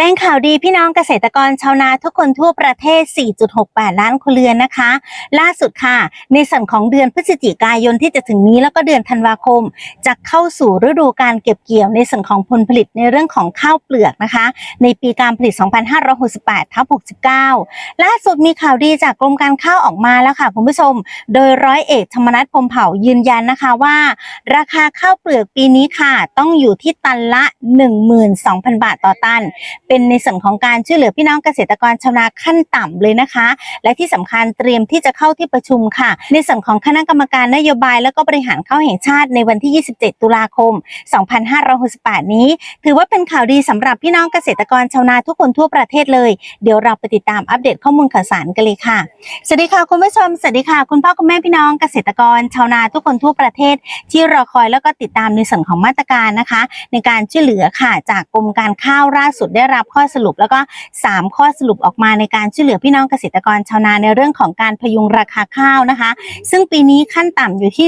แจ้งข่าวดีพี่น้องเกษตรกรชาวนาทุกคนทั่วประเทศ 4.68 ล้านครัวเรือนนะคะ ล่าสุดค่ะ ในส่วนของเดือนพฤศจิกายนที่จะถึงนี้แล้วก็เดือนธันวาคม จะเข้าสู่ฤดูการเก็บเกี่ยวในส่วนของผลผลิตในเรื่องของข้าวเปลือกนะคะ ในปีการผลิต 2568ทับ69 ล่าสุดมีข่าวดีจากกรมการข้าวออกมาแล้วค่ะคุณผู้ชม โดยร้อยเอกธรรมนัฐพรมเผ่ายืนยันนะคะว่า ราคาข้าวเปลือกปีนี้ค่ะ ต้องอยู่ที่ตันละ 12,000 บาทต่อตันเป็นในส่วนของการช่วยเหลือพี่น้องเกษตรกรชาวนาขั้นต่ำเลยนะคะ และที่สำคัญเตรียมที่จะเข้าที่ประชุมค่ะ ในส่วนของคณะกรรมการนโยบาย แล้วก็บริหารข้าวแห่งชาติในวันที่ 27 ตุลาคม 2568 นี้ ถือว่าเป็นข่าวดีสำหรับพี่น้องเกษตรกรชาวนาทุกคนทั่วประเทศเลย เดี๋ยวเราไปติดตามอัปเดตข้อมูลข่าวสารกันเลยค่ะ สวัสดีค่ะคุณผู้ชม สวัสดีค่ะ คุณพ่อคุณแม่พี่น้องเกษตรกรชาวนาทุกคนทั่วประเทศ ที่รอคอยแล้วก็ติดตามในส่วนของมาตรการนะคะ ในการช่วยเหลือค่ะจากกรมการข้าวล่าสุดได้รับข้อสรุป แล้วก็ 3 ข้อสรุปออกมาในการช่วยเหลือพี่น้องเกษตรกรชาวนาในเรื่องของการพยุงราคาข้าวนะคะ ซึ่งปีนี้ขั้นต่ำอยู่ที่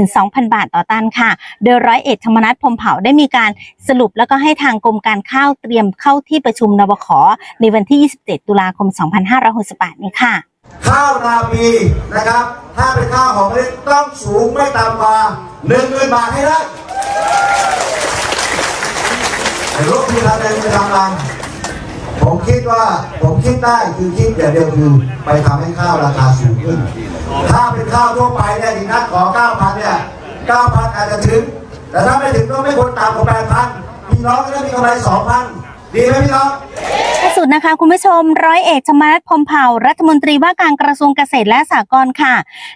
12,000 บาทต่อตันค่ะ โดยร้อยเอกธรรมนัฐพรมเผาได้มีการสรุปแล้วก็ให้ทางกรมการข้าวเตรียมเข้าที่ประชุมนบขในวันที่ 27 ตุลาคม 2568 นี้ค่ะ ข้าวนาปีนะครับ ถ้าเป็นข้าวหอมมะลิต้องสูงไม่ต่ำกว่าหนึ่งหมื่นบาทให้ได้ แต่ลูกพี่ทำเองไปทำรังผมคิดว่าผมคิดได้คือคิดอย่างเดียวคือไปทำให้ข้าวราคาสูงขึ้น ถ้าเป็นข้าวทั่วไปเนี่ยดีนัดขอ 9,000 เนี่ย 9,000 อาจจะถึง แต่ถ้าไม่ถึงก็ไม่ควรตามกว่า8,000พี่น้องก็ได้มีกำไร2,000 ดีไหมพี่น้อง สุดนะคะคุณผู้ชมร้อยเอกธรรมนัฐพรหมเผ่ารัฐมนตรีว่าการกระทรวงเกษตรและสหกรณ์ค่ะ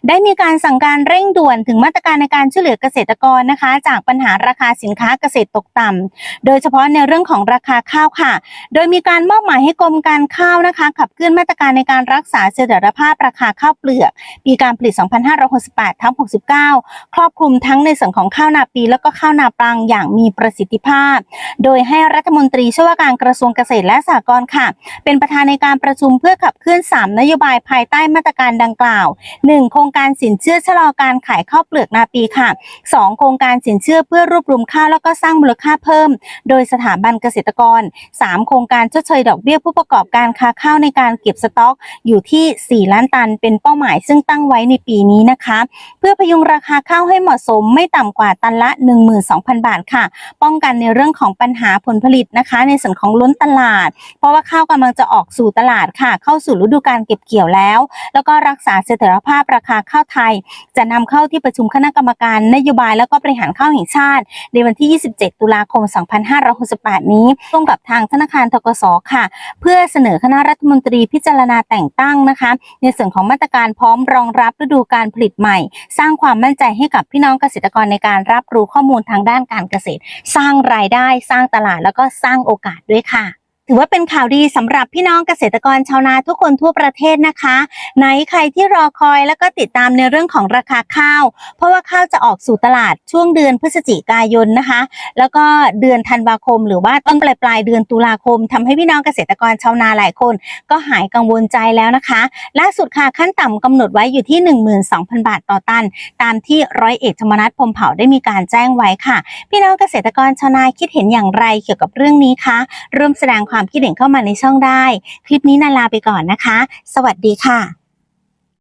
ได้มีการสั่งการเร่งด่วนถึงมาตรการในการช่วยเหลือเกษตรกรนะคะ จากปัญหาราคาสินค้าเกษตรตกต่ำโดยเฉพาะในเรื่องของราคาข้าวค่ะ โดยมีการมอบหมายให้กรมการข้าวนะคะ ขับเคลื่อนมาตรการในการรักษาเสถียรภาพราคาข้าวเปลือก ปีการผลิต 2568ทับ69 ครอบคลุมทั้งในส่วนของข้าวนาปีแล้วก็ข้าวนาปลังอย่างมีประสิทธิภาพ โดยให้รัฐมนตรีช่วยว่าการกระทรวงเกษตรและสหกรณ์ค่ะ เป็นประธานในการประชุมเพื่อขับเคลื่อน 3 นโยบายภายใต้มาตรการดังกล่าว 1. โครงการสินเชื่อชะลอการขายข้าวเปลือกนาปีค่ะ 2. โครงการสินเชื่อเพื่อรวบรวมข้าวแล้วก็สร้างมูลค่าเพิ่ม โดยสถาบันเกษตรกร 3. โครงการชดเชยดอกเบี้ยผู้ประกอบการค้าข้าวในการเก็บสต็อก อยู่ที่ 4 ล้านตัน เป็นเป้าหมายซึ่งตั้งไว้ในปีนี้นะคะ เพื่อพยุงราคาข้าวให้เหมาะสมไม่ต่ำกว่าตันละ 12,000 บาทค่ะ ป้องกันในเรื่องของปัญหาผลผลิตนะคะ ในส่วนของล้นตลาด เพราะว่าข้าวกำลังจะออกสู่ตลาดค่ะ เข้าสู่ฤดูการเก็บเกี่ยวแล้ว แล้วก็รักษาเสถียรภาพราคาข้าวไทย จะนำเข้าที่ประชุมคณะกรรมการนโยบายแล้วก็บริหารข้าวแห่งชาติ ในวันที่ 27 ตุลาคม 2568 นี้ร่วมกับทางธนาคารทกสค่ะ เพื่อเสนอคณะรัฐมนตรีพิจารณาแต่งตั้งนะคะ ในส่วนของมาตรการพร้อมรองรับฤดูการผลิตใหม่ สร้างความมั่นใจให้กับพี่น้องเกษตรกรในการรับรู้ข้อมูลทางด้านการเกษตร สร้างรายได้สร้างตลาดแล้วก็สร้างโอกาสด้วยค่ะ ถือว่าเป็นข่าวดีสำหรับพี่น้องเกษตรกรชาวนาทุกคนทั่วประเทศนะคะ ไหนใครที่รอคอยแล้วก็ติดตามในเรื่องของราคาข้าว เพราะว่าข้าวจะออกสู่ตลาดช่วงเดือนพฤศจิกายนนะคะ แล้วก็เดือนธันวาคม หรือว่าต้นปลายปลายเดือนตุลาคมทำให้พี่น้องเกษตรกรชาวนาหลายคน ก็หายกังวลใจแล้วนะคะ ล่าสุดค่ะขั้นต่ำกำหนดไว้อยู่ที่ 12,000 บาทต่อตัน ตามที่ร้อยเอกธรรมนัฐพรหมเผ่าได้มีการแจ้งไว้ค่ะ พี่น้องเกษตรกรชาวนาคิดเห็นอย่างไรเกี่ยวกับเรื่องนี้คะร่วมแสดงความคิดเห็นเข้ามาในช่องได้ คลิปนี้นาลาไปก่อนนะคะ สวัสดีค่ะ